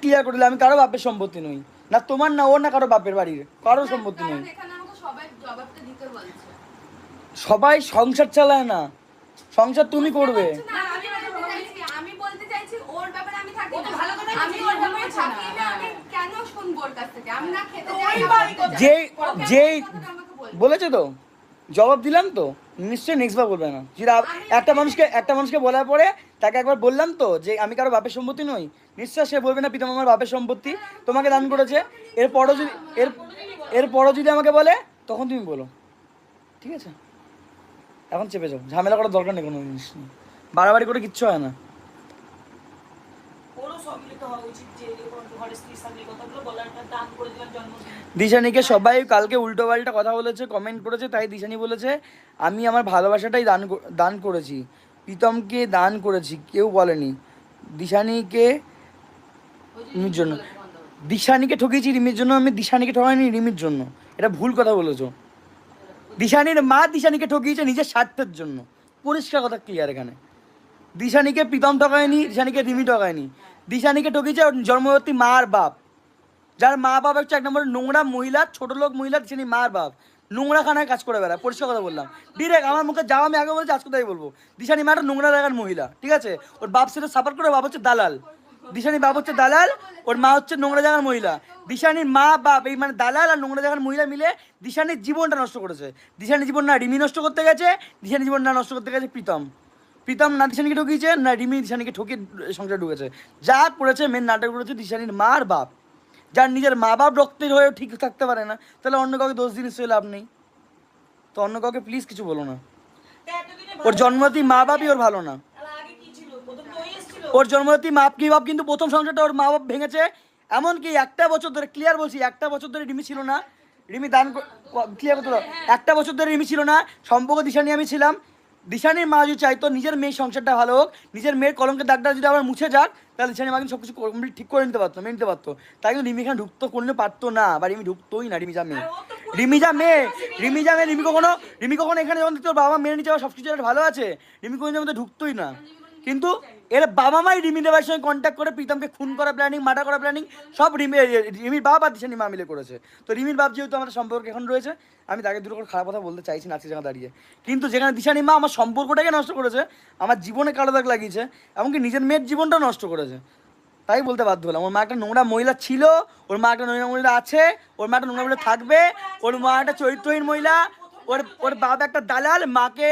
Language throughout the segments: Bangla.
ক্লিয়ার করে দিলে আমি কারও বাপের সম্পত্তি নই। না তোমার না ওর না কারও বাপের বাড়ির কারও সম্পত্তি নই। সবাই সংসার চালায় না। সংসার তুমি করবে। যে ওকে যে এই কথাটা আমাকে বলবে। বলেছে তো? জবাব দিলাম তো? নিশ্চয়ই নেক্সট বার বলবে না। যদি একটা মানুষকে একটা মানুষকে বলার পরে তাকে একবার বললাম তো যে, আমি কারও বাপের সম্পত্তি নই। নিশ্চয় সে বলবে না, পিতামার বাপের সম্পত্তি। তোমাকে দান করেছে। এরপরও যদি এর এরপরও যদি আমাকে বলে, তখন তুমি বলো। ঠিক আছে? এখন চেপে যাও। ঝামেলা করার দরকার নেই কোনো জিনিস নিয়ে। বাড়াবাড়ি করে কিচ্ছু হয় না ওরও সম্মিলিত হওয়া উচিত যে এরকম ঘরে স্ত্রী স্বামীর কথাগুলো বলার একটা দান করে দিলাম জন্মদিন দিশানিকে সবাই কালকে উল্টো পাল্টা কথা বলেছে কমেন্ট করেছে তাই দিশানি বলেছে আমি আমার ভালোবাসাটাই দান দান করেছি। প্রীতমকে দান করেছি কেউ বলেনি। দিশানিকে রিমির জন্য। দিশানিকে ঠকিয়েছি রিমির জন্য আমি দিশানিকে ঠকাইনি রিমির জন্য। এটা ভুল কথা বলেছ। দিশানির মা দিশানিকে ঠকিয়েছে নিজের স্বার্থের জন্য। পরিষ্কার কথা ক্লিয়ার এখানে। দিশানিকে প্রীতম ঠকায়নি দিশানিকে রিমি ঠকায়নি। দিশানিকে ঠকিয়েছে ওর জন্মবর্তী মার বাপ। যার মা বাপ হচ্ছে এক নম্বর নোংরা মহিলা, ছোট লোক মহিলা দিশানি মার বাপ। নোংরা খানায় কাজ করে বেড়ায়, পরিষ্কার কথা বললাম। ডিরেক্ট আমার মুখে যাওয়া আমি আগে বলছি, আজকে তাই বলব। দিশানি মাটা নোংরা লাগার মহিলা, ঠিক আছে? ওর বাপ সেটা সাপোর্ট করে বাপ হচ্ছে দালাল। দিশানি বাপ হচ্ছে দালাল, ওর মা হচ্ছে নোংরা জায়গার মহিলা। দিশানির মা বাপ, এই মানে দালাল আর নোংরা জায়গার মহিলা মিলে দিশানির জীবনটা নষ্ট করেছে। দিশানির জীবন না রিমি নষ্ট করতে গেছে, দিশানির জীবন না নষ্ট করতে গেছে প্রীতম। প্রীতম না দিশানিকে ঠকিয়েছে না রিমি দিশানিকে ঠকিয়ে সংসারে ঢুকেছে। যা করেছে মেন নাটক করেছে দিশানির মার বাপ। যার নিজের মা বাপ রক্তের হয়েও ঠিক থাকতে পারে না তাহলে অন্য কাউকে দোষ দিন নিশ্চয়ই লাভ নেই। তো অন্য কাউকে প্লিজ কিছু বলো না। ওর জন্মতি মা বাপই ওর ভালো না। ওর জন্মতি মা কি বাপ কিন্তু প্রথম সংসারটা ওর মা বাপ ভেঙেছে। এমনকি একটা বছর ধরে ক্লিয়ার বলছি একটা বছর ধরে রিমি ছিল না। রিমি দান ক্লিয়ার করতে একটা বছর ধরে রিমি ছিল না। সম্পর্ক দিশা নিয়ে আমি ছিলাম। দিশানির মা যদি চাইতো নিজের মেয়ের সংসারটা ভালো হোক নিজের মেয়ের কলঙ্কের দাগটা যদি আবার মুছে যাক তাহলে দিশানির মা কিন্তু সব কিছু কমপ্লিট ঠিক করে নিতে পারতো মেনে নিতে পারতো। তাই কিন্তু রিমি এখানে ঢুকতো করলে পারতো না। বা রিমি ঢুকতোই না রিমিজা মেয়ে। রিমিজা মেয়ে রিমিজা মেয়ে রিমি কখনো রিমি কখনো এখানে যখন তোর বাবা মেনে নিচ্ছে সব কিছু একটা ভালো আছে রিমি কোনো মধ্যে ঢুকতোই না। কিন্তু এর বাবা মাই রিমি দেবার সঙ্গে কন্ট্যাক্ট করে, প্রীতমকে খুন করা প্ল্যানিং মার্ডার করা প্ল্যানিং সব রিমি রিমির বাবা আর দিশানি মিলে করেছে। তো রিমির বাপ যেহেতু আমাদের সম্পর্ক এখন রয়েছে, আমি তাকে দুটো করে খারাপ কথা বলতে চাইছি না, আজকে দাঁড়িয়ে। কিন্তু যেখানে দিশানি মা আমার সম্পর্কটাকে নষ্ট করেছে, আমার জীবনে কালো দাগ লাগিয়েছে, এমনকি নিজের মেয়ের জীবনটা নষ্ট করেছে। তাই বলতে বাধ্য হলাম। ওর মা একটা নোংরা মহিলা ছিল, ওর মা একটা নোংরা মহিলা আছে, ওর মা একটা নোংরা মহিলা থাকবে, ওর মা একটা চরিত্রহীন মহিলা, ওর ওর বাবা একটা দালাল, মাকে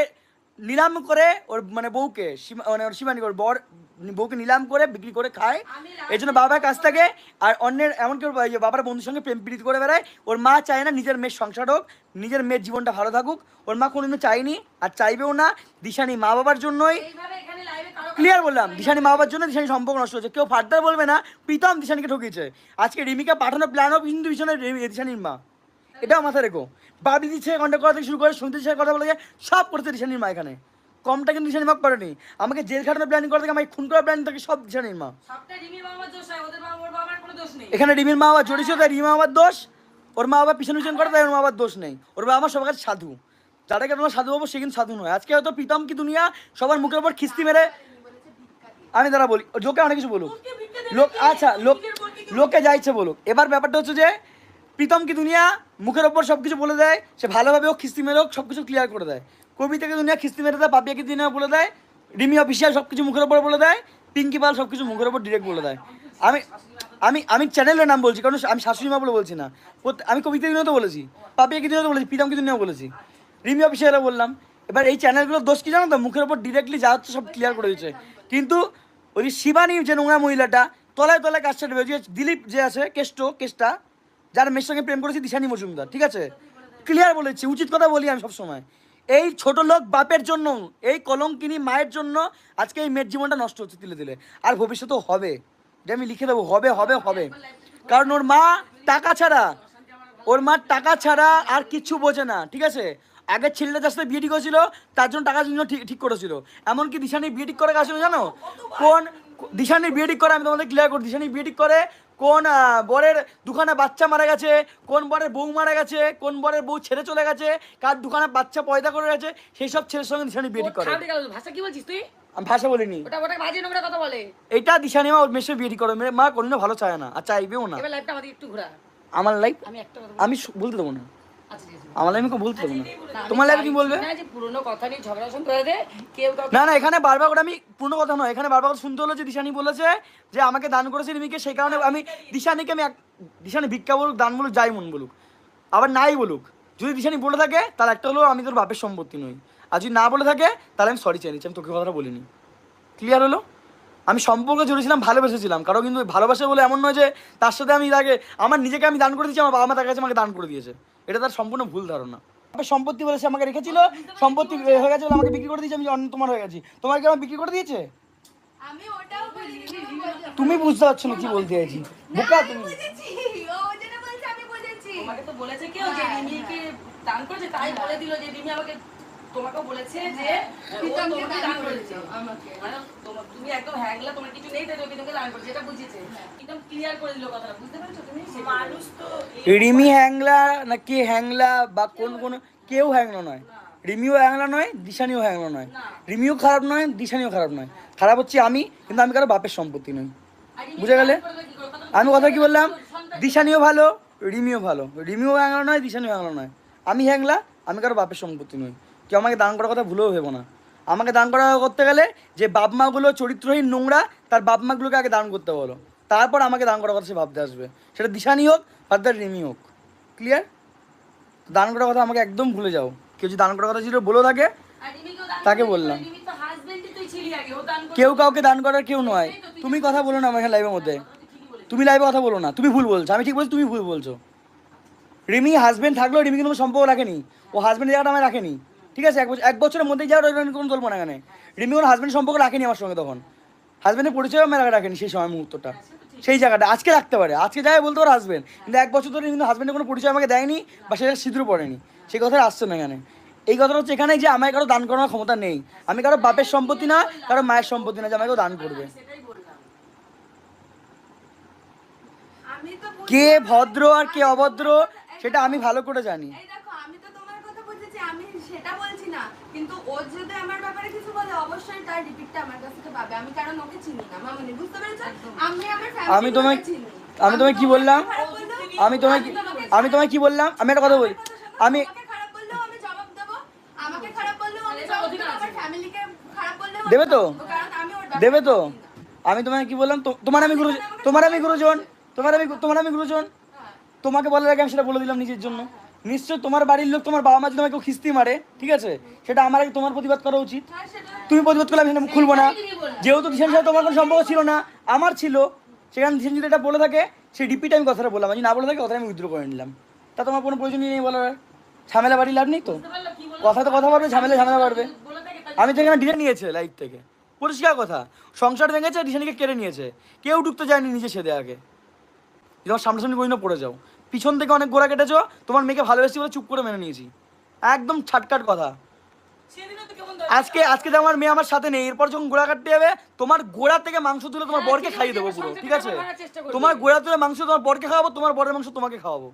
নিলাম করে ওর মানে বউকে মানে ওর সীমানি ওর বর বউকে নিলাম করে বিক্রি করে খায়। এই জন্য বাবার কাছ থেকে আর অন্যের এমনকি ওর বাবার বন্ধুর সঙ্গে প্রেম পীড়িত করে বেড়ায় ওর মা চায় না নিজের মেয়ের সংসার হোক নিজের মেয়ের জীবনটা ভালো থাকুক। ওর মা কোনোদিনও চায়নি আর চাইবেও না দিশানি মা বাবার জন্যই। ক্লিয়ার বললাম দিশানি মা বাবার জন্য দিশানি সম্পর্ক নষ্ট হয়েছে। কেউ ফার্দার বলবে না প্রীতম দিশানিকে ঠকিয়েছে। আজকে রিমিকা পাঠানো প্ল্যান অফ হিন্দু ভীষণের দিশানির মা। এটাও মাথায় রেখো। বাবি দিচ্ছে কন্ট্যাক্ট করা থেকে শুরু করে শুনতে দিচ্ছে কথা বলে সব করছে দিশানির মা এখানে। কমটা কিন্তু দিশানি মা করেনি। আমাকে জেল খাটানোর প্ল্যানিং করা থেকে আমাকে খুন করার প্ল্যানিং থাকে সব দিশানির মা এখানে রিমির মা বাবা জড়িয়েছিল তাই রিমা বাবার দোষ। ওর মা বাবা পিছন পিছন করে তাই ওর মা বাবার দোষ নেই। ওর বাবা আমার সবার সাধু। যাদেরকে তোমরা সাধু বাবু সে কিন্তু সাধু নয়। আজকে হয়তো প্রীতম কি দুনিয়া সবার মুখের উপর খিস্তি মেরে আমি দাঁড়া বলি লোকে অনেক কিছু বলুক। লোক আচ্ছা লোক লোকে যা ইচ্ছে বলুক। এবার ব্যাপারটা হচ্ছে যে প্রীতম কি দুনিয়া? মুখের ওপর সব কিছু বলে দেয়, সে ভালোভাবে হোক, খিস্তি মেরে হোক সব কিছু ক্লিয়ার করে দেয়। কবিতাকে দুনিয়া খিস্তি মেরে দেয়, পাপিয়াকে দুনিয়া বলে দেয়, রিমি অফিসিয়াল সব কিছু মুখের ওপর বলে দেয়, পিঙ্কি পাল সব কিছু মুখের ওপর ডিরেক্ট বলে দেয়। আমি আমি আমি চ্যানেলের নাম বলছি, কারণ আমি শাশুড়ি মা বলে বলছি না। আমি কবিতা দিনেও তো বলেছি, পাপিয়াকে দিনেও তো বলেছি প্রীতমকে দিনেও বলেছি। রিমি অফিসিয়ালও বললাম। এবার এই চ্যানেলগুলোর দোষ কি জানো তো? মুখের ওপর ডিরেক্টলি যা হচ্ছে সব ক্লিয়ার করে দিচ্ছে কিন্তু ওই শিবানী যে নোংরা মহিলাটা, তলায় তলায় কাজটা দেবে যে দিলীপ যে আছে, কেষ্ট, কেষ্টা যার মেয়ের সঙ্গে প্রেম করেছি দিশানি মজুমদার, ঠিক আছে? ক্লিয়ার বলেছি, উচিত কথা বলি আমি সবসময়। এই ছোট লোক বাপের জন্য, এই কলঙ্কিনী মায়ের জন্য আজকে এই মেয়ের জীবনটা নষ্ট হচ্ছে দিলে দিলে। আর ভবিষ্যতেও হবে। যে আমি লিখে দেবো, হবে হবে হবে। কারণ ওর মা টাকা ছাড়া, ওর মা টাকা ছাড়া আর কিচ্ছু বোঝে না, ঠিক আছে? আগের ছেলেটা যার সাথে বিয়ে ঠিক হয়েছিল, তার জন্য টাকার জন্য ঠিক ঠিক করেছিল। এমনকি দিশানি বিয়ে ঠিক করে গেছিল জানো? কোন দিশানি বিয়ে ঠিক করে, আমি তোমাদের ক্লিয়ার করি দিশানি বিয়ে ঠিক করে কোন বরের দুখানা বাচ্চা মারা গেছে কোন বরের বউ মারা গেছে কোন বরের বউ ছেড়ে চলে গেছে কার দুখানা বাচ্চা পয়দা করে গেছে সেই সব ছেলের সঙ্গে দিশানি বিয়ে করে। ভাষা কি বলছিস তুই? আমি ভাষা বলিনি। ওটা ওটা বাজে নোংরা কথা বলে। এটা দিশানি মা ওর মেশে বিয়ে করো। মা কোনদিনও ভালো চায় না। আর চাইবেও না। এবার লাইফটা আমাদের একটু ঘোরা। আমার লাইফ আমি একটা আমি বলতে দেবো না। আমার লাইফ আমি বলতে দেবো না। তোমার লাইফে কি বলবে? না যে পুরনো কথা নিয়ে ঝগড়া শুনতে দে কেউ না না এখানে বারবার করে আমি পূর্ণ কথা নয় এখানে বারবার করে শুনতে হলো যে দিশানি বলেছে যে আমাকে দান করেছে রিমিকে সেই কারণে আমি দিশানিকে আমি এক- দিশানি ভিক্ষা বলুক দান বলুক যাই মন বলুক। আবার নাই বলুক। যদি দিশানি বলে থাকে তাহলে একটা হলো আমি তোর বাপের সম্পত্তি নই। আর যদি না বলে থাকে তাহলে আমি সরি চাই নিচ্ছি আমি তোকে কথাটা বলিনি। ক্লিয়ার হলো? আমি সম্পর্কে জড়িয়েছিলাম ভালোবেসেছিলাম কারণ কিন্তু ভালোবাসে বলে এমন নয় যে তার সাথে আমি তাকে আমার নিজেকে আমি দান করে দিয়েছি আমার বাবা মা তার কাছে আমাকে দান করে দিয়েছে। এটা তার সম্পূর্ণ ভুল ধারণা। সম্পত্তি বলেছে আমাকে রেখেছিল সম্পত্তি হয়ে গেছে বলে আমাকে বিক্রি করে দিয়েছে আমি অন্য তোমার হয়ে গেছি। তোমার কি আমার বিক্রি করে দিয়েছে? তুমি বুঝতে পারছ না কি বলতে চাইছি। বোকা তুমি। তোমাকে তো বলেছে কেউ যে রিমিকে দান করেছে তাই বলে দিল যে রিমি আমাকে তোমাকে বলেছে যে প্রীতমকে দান দান করেছে। করেছে আমাকে। মানে তুমি একদম হ্যাংলা তোমার কিছু নেই তাই দান করেছে এটা বুঝেছে। একদম ক্লিয়ার করে দিল কথাটা বুঝতে পেরেছ তুমি? মানুষ তো রিমি হ্যাংলা না কে হ্যাংলা বা কোন কোন কেউ হ্যাংলা নয়। রিমিও হ্যাংলা নয় দিশানিও হ্যাংলা নয়। রিমিও খারাপ নয় দিশানিও খারাপ নয়। খারাপ হচ্ছে আমি কিন্তু আমি কারও বাপের সম্পত্তি নই। বুঝে গেলে? আমি কথা কি বললাম? দিশানিও ভালো রিমিও ভালো। রিমিও হ্যাংলা নয় দিশানিও হ্যাংলা নয়। আমি হ্যাংলা আমি কারও বাপের সম্পত্তি নই। কেউ আমাকে দান করার কথা ভুলেও ভেবো না। আমাকে দান করা করতে গেলে যে বাপ মাগুলো চরিত্রহীন নোংরা তার বাপ মাগুলোকে আগে দান করতে বলো। তারপর আমাকে দান করার কথা সে ভাবতে আসবে। সেটা দিশানি হোক আর তার রিমি হোক। ক্লিয়ার দান করার কথা আমাকে একদম ভুলে যাও। কেউ যদি দান করার কথা ছিল বলেও থাকে তাকে বললাম। কেউ কাউকে দান করার কেউ নয়। তুমি কথা বলো না আমার এখানে লাইভের মধ্যে তুমি লাইভে কথা বলো না। তুমি ভুল বলছো। আমি ঠিক বলছি তুমি ভুল বলছো। রিমি হাজবেন্ড থাকলেও রিমি কিন্তু কোনো সম্পর্ক রাখেনি। ও হাজব্যান্ড জায়গাটা আমি রাখেনি। ঠিক আছে এক বছর এক বছরের মধ্যেই যাওয়ার ওই কোনো চলবো না এখানে। রিমি কোনো হাজবেন্ড সম্পর্ক রাখেনি আমার সঙ্গে তখন। হাজব্যান্ডের পরিচয় আমি রাখেনি সেই সময় মুহূর্তটা। সেই জায়গাটা আজকে রাখতে পারে। আজকে যাই বলতে পারে হাজবেন্ড কিন্তু এক বছর ধরে কিন্তু হাজব্যান্ডের কোনো পরিচয় আমাকে দেয়নি বা সেটা সিঁদুর পড়েনি সেই কথা আসছে না এখানে। এই কথাটা হচ্ছে এখানে যে আমার কারও দান করার ক্ষমতা নেই। আমি কারও বাপের সম্পত্তি না কারও মায়ের সম্পত্তি না যে আমাকে দান করবে। কে ভদ্র আর কে অভদ্র সেটা আমি ভালো করে জানি এই দেখো আমি তো তোমার কথা বুঝেছি আমি সেটা বলছি না কিন্তু ও যদি আমার ব্যাপারে কিছু বলে অবশ্যই তার রিপিটটা আমার কাছ থেকে পাবে। আমি কারণ ওকে চিনি না মামনি বুঝতে পেরেছ? আমি আমার family আমি তোমায় চিনি। আমি তোমায় কি বললাম? আমি তোমায় আমি তোমায় কি বললাম? আমি একটা কথা বলি। আমি খারাপ বললেও আমি জবাব দেবো। আমাকে খারাপ বললেও আমি জবাব অধিকার আমার ফ্যামিলিকে খারাপ বললেও দেবে তো? দেবো, কারণ আমি ওর দেবে তো? আমি তোমায় কি বললাম? তো- তোমার আমি গুরু তোমার আমি গুরুজন তোমার আমি তোমার আমি গুরুজন হ্যাঁ। তোমাকে বলার আগে আমি সেটা বলে দিলাম নিজের জন্য। নিশ্চয় তোমার বাড়ির লোক তোমার বাবা মা যদি কেউ খিস্তি মারে ঠিক আছে? সেটা আমার আগে তোমার প্রতিবাদ করা উচিত। হ্যাঁ, তুমি প্রতিবাদ করলে আমি সেটা খুলবো না। যেহেতু দিশান সাথে তোমার কোনো সম্পর্ক ছিল না আমার ছিল। সেখানে দিশান যদি এটা বলে থাকে সেই ডিপিটা আমি কথাটা বললাম। যদি না বলে থাকে কথাটা আমি উইথড্র করে নিলাম। তা তোমার কোনো প্রয়োজন নেই বলার। ঝামেলা বাড়ি লাভ নেই তো? কথা তো কথা বলবে ঝামেলা ঝামেলা বাড়বে। আমি তো এখানে ডিলে নিয়েছে লাইফ থেকে। পরিষ্কার কথা। সংসার ভেঙেছে ডিসানিকে কেড়ে নিয়েছে। কেউ ঢুকতে যায়নি নিজে সেদে আগে। তোমার সামনাসামনি কোনোদিনও পড়ে যাও। পিছন থেকে অনেক গোড়া কেটেছো তোমার মেয়েকে ভালোবেসি বলে চুপ করে মেনে নিয়েছি। একদম ছাটকাট কথা। আজকে আজকে আমার মেয়ে আমার সাথে নেই এরপর যখন গোড়া কাটতে যাবে তোমার গোড়া থেকে মাংস তুলে তোমার হ্যাঁ, বরকে খাইয়ে দেবো পুরো ঠিক আছে। তোমার গোড়া তুলে মাংস তোমার বরকে খাওয়াবো তোমার বরের মাংস তোমাকে খাওয়াবো।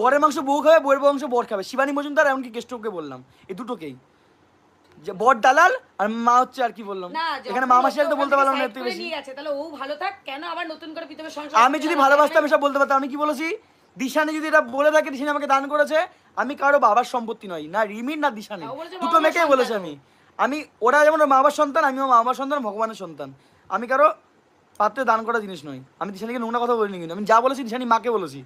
বরের মাংস বউ খাবে বউয়ের মাংস বর খাবে। শিবানী মজুমদার এমনকি গেস্টকে বললাম এই দুটোকেই। যে বর দালাল আর মা হচ্ছে আর কি বললাম। এখানে মা মাসি তো বলতে পারলাম না বেশি। তাহলে ও ভালো থাক কেন আবার নতুন করে আমি যদি ভালোবাসতাম এসব বলতে পারতাম আমি কি বলেছি? দিশানি যদি এটা বলে থাকে দিশানি আমাকে দান করেছে আমি কারও বাবার সম্পত্তি নই না রিমির না দিশানি দুটো মেয়েকেই বলেছে আমি। আমি ওরা যেমন ওর মা বাবার সন্তান আমিও মা বাবার সন্তান ভগবানের সন্তান। আমি কারও পাত্রে দান করা জিনিস নই। আমি দিশানিকে নোংরা কথা বলিনি কিন্তু। আমি যা বলেছি দিশানি মাকে বলেছি।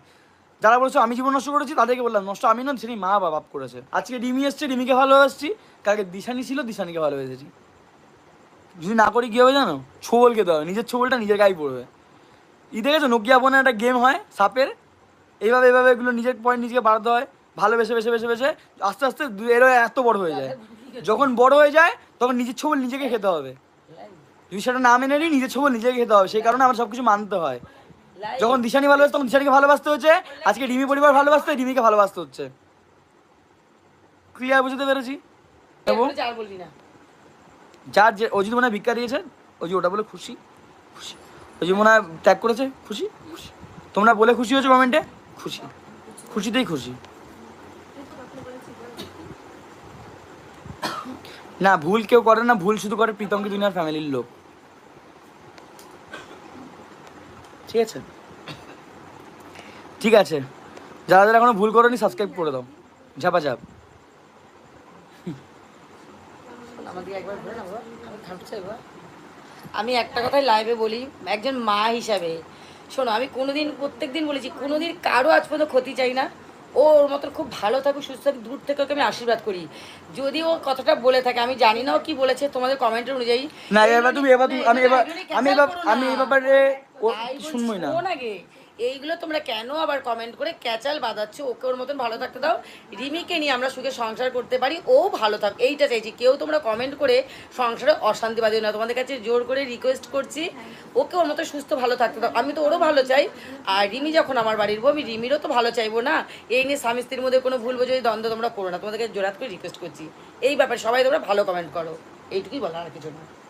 যারা বলেছ আমি জীবন নষ্ট করেছি তাদেরকে বললাম নষ্ট আমি না দিশানি মা বা বাপ করেছে। আজকে রিমি এসছে রিমিকে ভালো ভালোবাসছি কালকে দিশানি ছিল দিশানিকে ভালো ভালোবেসেছি যদি না করি কী হবে জানো? ছোবল খেতে হবে। নিজের ছোবলটা নিজের গায়ে পড়বে। ই দেখেছ নোকিয়া ফোনে একটা গেম হয় সাপের? এইভাবে এইভাবে এগুলো নিজের পয়েন্ট নিজেকে বাড়াতে হয়। ভালোবেসে বেসে বেসে বেসে আস্তে আস্তে এর এত বড় হয়ে যায়। যখন বড় হয়ে যায় তখন নিজের ছবল নিজেকে খেতে হবে। যদি সেটা না মেনে নিই নিজের ছবল নিজেকে খেতে হবে। সেই কারণে আমার সব কিছু মানতে হয়। যখন দিশানি ভালোবাসতো তখন দিশানিকে ভালোবাসতে হচ্ছে আজকে রিমি পরিবার ভালোবাসতে রিমিকে ভালোবাসতে হচ্ছে। ক্লিয়ার বুঝতে পেরেছি? যার যে যদি মনে হয় ভিক্ষা দিয়েছে যে ওটা বলে খুশি খুশি। যে মনে হয় ত্যাগ করেছে খুশি খুশি। তোমরা বলে খুশি হয়েছো কমেন্টে খুশি। খুশিতেই খুশি। না, ভুল কেউ করে না, ভুল শুধু করে প্রীতমকে দুনিয়ার ফ্যামিলির লোক। ঠিক আছে? ঠিক আছে। যারা যারা এখনও ভুল করোনি সাবস্ক্রাইব করে দাও। ঝাপা ঝাপ আমি একটা কথাই লাইভে বলি, একজন মা হিসাবে শোনো আমি কোনোদিন প্রত্যেক দিন বলেছি কোনোদিন কারও আজ পর্যন্ত ক্ষতি চাই না ও ওর মতন খুব ভালো থাকুক সুস্থ থাকুক দূর থেকে ওকে আমি আশীর্বাদ করি যদি ও কথাটা বলে থাকে আমি জানি না ও কি বলেছে তোমাদের কমেন্ট অনুযায়ী না এবার তুমি এবার আমি এবার আমি এবার আমি এই ব্যাপারে ও শুনবই না এইগুলো তোমরা কেন আবার কমেন্ট করে ক্যাচাল বাঁধাচ্ছ? ওকে ওর মতন ভালো থাকতে দাও। রিমিকে নিয়ে আমরা সুখে সংসার করতে পারি। ও ভালো থাক এইটা চাইছি। কেউ তোমরা কমেন্ট করে সংসারে অশান্তি বাঁধিও না। তোমাদের কাছে জোর করে রিকোয়েস্ট করছি। ওকে ওর মতো সুস্থ ভালো থাকতে দাও। আমি তো ওরও ভালো চাই। আর রিমি যখন আমার বাড়ির বউ, আমি রিমিরও তো ভালো চাইব না। এই নিয়ে স্বামী স্ত্রীর মধ্যে কোনো ভুল বোঝাই দ্বন্দ্ব তোমরা করো না। তোমাদেরকে জোরাত করে রিকোয়েস্ট করছি। এই ব্যাপারে সবাই তোমরা ভালো কমেন্ট করো। এইটুকুই বলা আর কিছু না।